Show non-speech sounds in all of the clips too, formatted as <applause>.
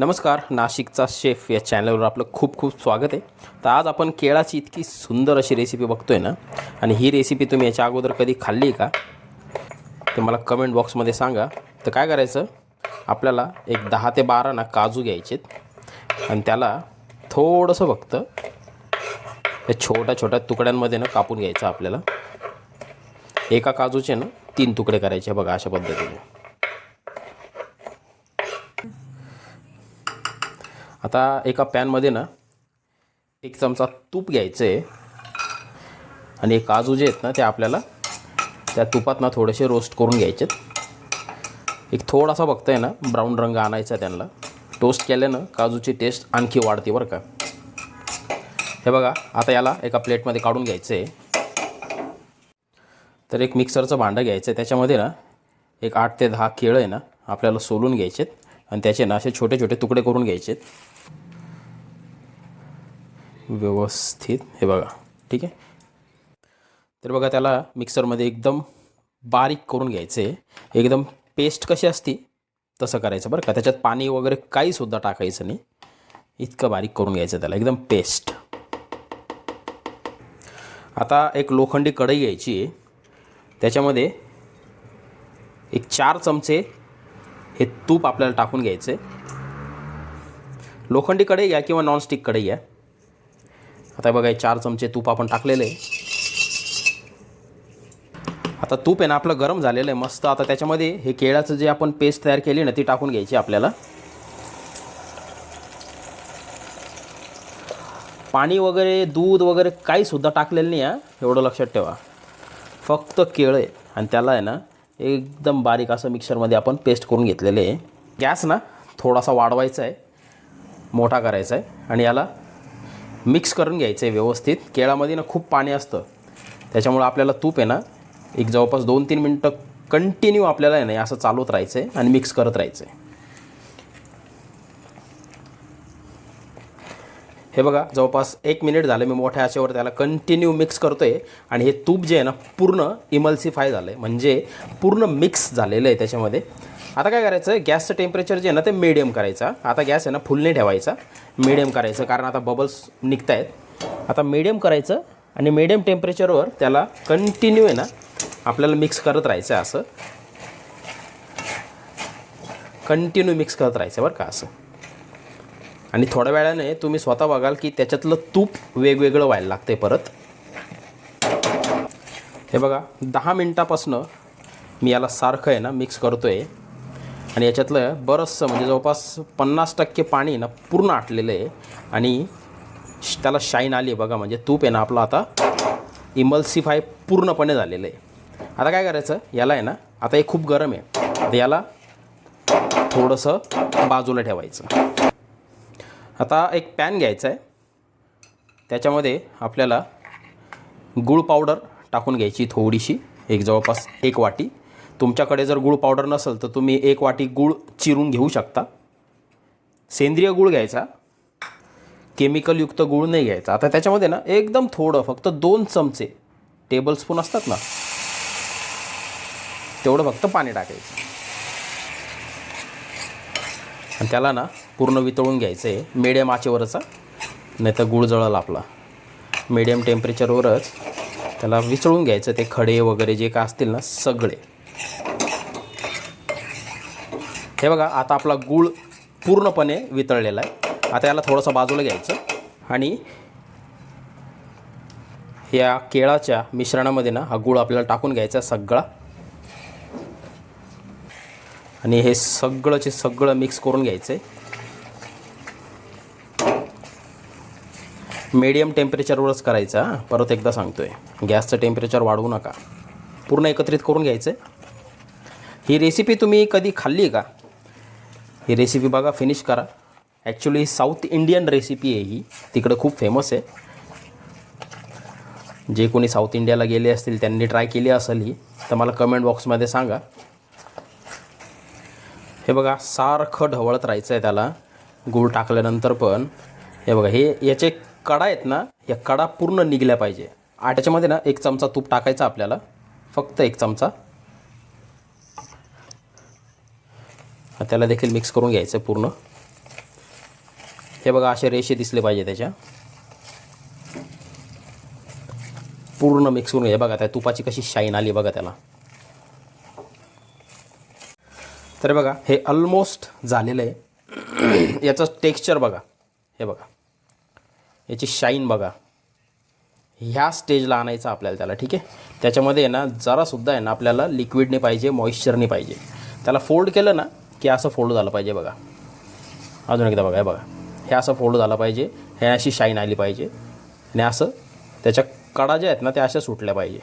नमस्कार नाशिकचा शेफ या चॅनलवर आपलं खूप खूप स्वागत आहे. तर आज आपण केळाची इतकी सुंदर अशी रेसिपी बघतोय ना आणि ही रेसिपी तुम्ही याच्या अगोदर कधी खाल्ली का? ते मला कमेंट बॉक्समध्ये सांगा. तर काय करायचं? आपल्याला एक दहा ते बारा ना काजू घ्यायचेत आणि त्याला थोडंसं फक्त त्या छोट्या छोट्या तुकड्यांमध्ये ना कापून घ्यायचं आपल्याला. एका काजूचे ना तीन तुकडे करायचे बघा अशा पद्धतीने. आता एका पॅनमध्ये ना एक चमचा तूप घ्यायचं आहे आणि हे काजू जे आहेत ना ते आपल्याला त्या तुपात ना थोडेसे रोस्ट करून घ्यायचे एक थोडासा बघताय ना ब्राऊन रंग आणायचा त्यांना. टोस्ट केल्यानं काजूची टेस्ट आणखी वाढते बरं का. हे बघा आता याला एका प्लेटमध्ये काढून घ्यायचं आहे तर एक मिक्सरचं भांडं घ्यायचं आहे त्याच्यामध्ये ना एक आठ ते दहा केळं आहे ना आपल्याला सोलून घ्यायचेत. आणि त्याचे ना असे छोटे छोटे तुकडे करून घ्यायचेत व्यवस्थित. हे बघा. ठीक आहे? तर बघा त्याला मिक्सरमध्ये एकदम बारीक करून घ्यायचे. एकदम पेस्ट कशी असती तसं करायचं बरं का. त्याच्यात पाणी वगैरे काहीसुद्धा टाकायचं नाही. इतकं बारीक करून घ्यायचं त्याला. एकदम पेस्ट. आता एक लोखंडी कढई घ्यायची. आहे त्याच्यामध्ये एक चार चमचे हे तूप आपल्याला टाकून घ्यायचं आहे लोखंडी कढई घ्या किंवा नॉनस्टिक कढई घ्या आता बघा चार चमचे तूप आपण टाकलेले आहे. आता तूप आहे ना आपलं गरम झालेलं आहे मस्त. आता त्याच्यामध्ये हे केळ्याचं जे आपण पेस्ट तयार केली ना ती टाकून घ्यायची आपल्याला. पाणी वगैरे दूध वगैरे काहीसुद्धा टाकलेलं नाही आहे एवढं लक्षात ठेवा. फक्त केळं आहे. आणि त्याला आहे ना एकदम बारीक असं मिक्सरमध्ये आपण पेस्ट करून घेतलेले आहे. गॅस ना थोडासा वाढवायचा आहे. मोठा करायचा आहे. आणि याला मिक्स करून घ्यायचं आहे व्यवस्थित. केळामध्ये ना खूप पाणी असतं. त्याच्यामुळं आपल्याला तूप आहे ना एक जवळपास दोन तीन मिनटं कंटिन्यू आपल्याला आहे ना असं चालवत राहायचं आहे आणि मिक्स करत राहायचं आहे. हे बघा जवळपास एक मिनिट झालं मी मोठ्या आशेवर त्याला कंटिन्यू मिक्स करतो आहे आणि हे तूप जे आहे ना पूर्ण इमल्सिफाय झालं आहे म्हणजे पूर्ण मिक्स झालेलं आहे त्याच्यामध्ये. आता काय करायचं गॅसचं टेम्परेचर जे आहे ना ते मिडियम करायचा. आता गॅस आहे ना फुल नाही ठेवायचा. मिडियम करायचं. कारण आता बबल्स निघत आहेत आता मिडियम करायचं आणि मिडियम टेम्परेचरवर त्याला कंटिन्यू आहे ना आपल्याला मिक्स करत राहायचं आहे असं. कंटिन्यू मिक्स करत राहायचं बरं का असं. आणि थोड्या वेळाने तुम्ही स्वतः बघाल की त्याच्यातलं तूप वेगवेगळं व्हायला लागते परत. हे बघा दहा मिनटापासनं मी याला सारखं आहे ना मिक्स करतो आहे आणि याच्यातलं बरंचसं म्हणजे जवळपास पन्नास टक्के पाणी ना पूर्ण आटलेलं आहे. आणि श- त्याला शाईन आली आहे बघा म्हणजे तूप आहे ना आपलं आता इमल्सिफाय पूर्णपणे झालेलं आहे. आता काय करायचं याला आहे ना आता हे खूप गरम आहे. याला थोडंसं बाजूला ठेवायचं. आता एक पॅन घ्यायचा आहे. त्याच्यामध्ये आपल्याला गूळ पावडर टाकून घ्यायची थोडीशी एक जवळपास एक वाटी. तुमच्याकडे जर गूळ पावडर नसेल तर तुम्ही एक वाटी गूळ चिरून घेऊ शकता. सेंद्रिय गूळ घ्यायचा. केमिकलयुक्त गूळ नाही घ्यायचा. आता त्याच्यामध्ये ना एकदम थोडं फक्त दोन चमचे टेबल स्पून असतात ना तेवढं फक्त पाणी टाकायचं. आणि त्याला ना पूर्ण वितळून घ्यायचं आहे मिडियम आचेवरचा. नाही तर गुळ जळल आपला. मिडियम टेम्परेचरवरच त्याला विचळून घ्यायचं. ते खडे वगैरे जे काय असतील ना सगळे. हे बघा आता आपला गूळ पूर्णपणे वितळलेला आहे. आता याला थोडंसं बाजूला घ्यायचं. आणि या केळाच्या मिश्रणामध्ये ना हा गूळ आपल्याला टाकून घ्यायचा सगळा. आणि हे सगळंचे सगळं मिक्स करून घ्यायचं आहे मीडियम टेम्परेचरवरच करायचं हां. परत एकदा सांगतो आहे गॅसचं टेम्परेचर वाढवू नका. पूर्ण एकत्रित करून घ्यायचं आहे ही रेसिपी तुम्ही कधी खाल्ली आहे का? ही रेसिपी बघा फिनिश करा. ॲक्च्युली साऊथ इंडियन रेसिपी आहे ही. तिकडं खूप फेमस आहे. जे कोणी साऊथ इंडियाला गेले असतील त्यांनी ट्राय केली असेल ही. तर मला कमेंट बॉक्समध्ये सांगा. हे बघा सारखं ढवळत राहायचं आहे त्याला. गूळ टाकल्यानंतर पण हे बघा हे याचे कडा आहेत ना या कडा पूर्ण निघल्या पाहिजे. आट्याच्यामध्ये ना एक चमचा तूप टाकायचा आपल्याला. फक्त एक चमचा. त्याला देखील मिक्स करून घ्यायचं आहे पूर्ण. हे बघा असे रेषे दिसले पाहिजे त्याच्या. पूर्ण मिक्स करून घ्या. बघा त्या तुपाची कशी शाईन आली बघा त्याला. तर बघा हे ऑलमोस्ट झालेलं आहे. <clears throat> याचं टेक्स्चर बघा. हे बघा. याची शाईन बघा. ह्या स्टेजला आणायचं आपल्याला त्याला ठीक आहे? त्याच्यामध्ये आहे ना जरासुद्धा आहे ना आपल्याला लिक्विडने पाहिजे मॉइश्चरने पाहिजे. त्याला फोल्ड केलं ना की असं फोल्ड झालं पाहिजे बघा. अजून एकदा बघा हे बघा. हे असं फोल्ड झालं पाहिजे हे अशी शाईन आली पाहिजे. आणि असं त्याच्या कडा ज्या आहेत ना त्या अशा सुटल्या पाहिजे.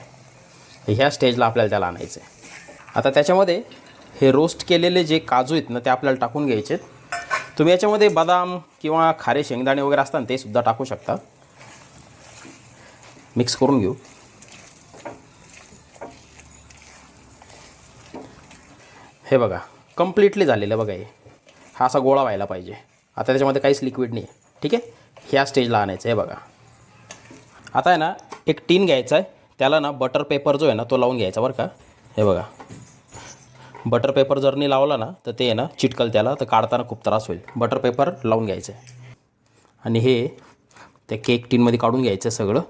ह्या स्टेजला आपल्याला त्याला आणायचं आहे आता त्याच्यामध्ये हे रोस्ट केलेले जे काजू आहेत ना ते आपल्याला टाकून घ्यायचे आहेत. तुम्ही याच्यामध्ये बदाम किंवा खारे शेंगदाणे वगैरे असतात ना ते सुद्धा टाकू शकता. मिक्स करून घेऊ. हे बघा कम्प्लिटली झालेलं बघा हे. हा असा गोळा व्हायला पाहिजे. आता त्याच्यामध्ये काहीच लिक्विड नाही आहे ठीक आहे? ह्या स्टेजला आणायचं आहे बघा. आता आहे ना एक टीन घ्यायचा आहे. त्याला ना बटर पेपर जो आहे ना तो लावून घ्यायचा बरं का. हे बघा. बटर पेपर जर नाही लावला ना तर ते आहे ना चिटकल त्याला तर काढताना खूप त्रास होईल. बटर पेपर लावून घ्यायचं आहे. आणि हे त्या केक टीनमध्ये काढून घ्यायचं आहे सगळं.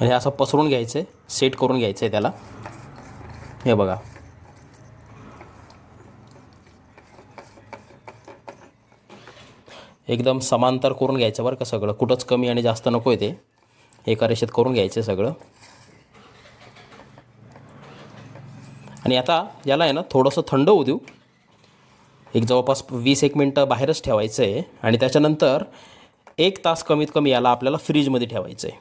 आणि हे असं पसरून घ्यायचं आहे सेट करून घ्यायचं आहे त्याला. हे बघा. एकदम समांतर करून घ्यायचं बरं का सगळं. कुठंच कमी आणि जास्त नको आहे ते. एका रेषेत करून घ्यायचं आहे सगळं. आणि आता याला आहे ना थोडंसं थंड होऊ देऊ. एक जवळपास वीस एक मिनटं बाहेरच ठेवायचं आहे. आणि त्याच्यानंतर एक तास कमीत कमी याला आपल्याला फ्रीजमध्ये ठेवायचं आहे.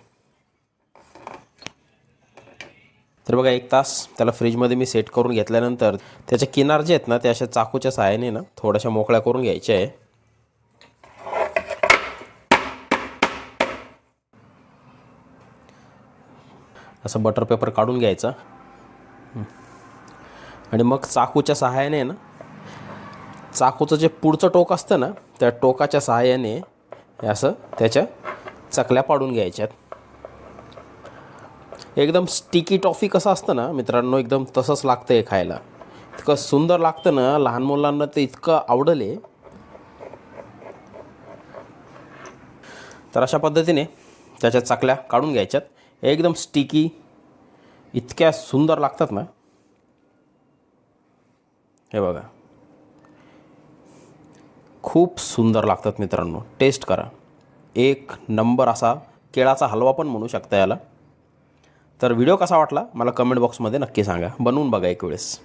तर बघा एक तास त्याला फ्रीजमध्ये मी सेट करून घेतल्यानंतर त्याच्या किनार जे आहेत ना ते अशा चाकूच्या सहाय्याने ना थोड्याशा मोकळ्या करून घ्यायच्या आहे. असं बटर पेपर काढून घ्यायचा. आणि मग चाकूच्या सहाय्याने ना चाकूचं जे पुढचं टोक असतं ना त्या टोकाच्या सहाय्याने असं त्याच्या चकल्या पाडून घ्यायच्यात एकदम स्टिकी टॉफी कसं असतं ना मित्रांनो एकदम तसंच लागतं आहे खायला. इतकं सुंदर लागतं ना लहान मुलांना ते इतकं आवडलं. आहे तर अशा पद्धतीने त्याच्या चकल्या काढून घ्यायच्यात. एकदम स्टिकी इतक्या सुंदर लागतात ना. हे बघा. खूप सुंदर लागतात मित्रांनो. टेस्ट करा. एक नंबर असा केळाचा हलवा पण म्हणू शकता याला. तर व्हिडिओ कसा वाटला? मला कमेंट बॉक्समध्ये नक्की सांगा. बनवून बघा एक वेळेस.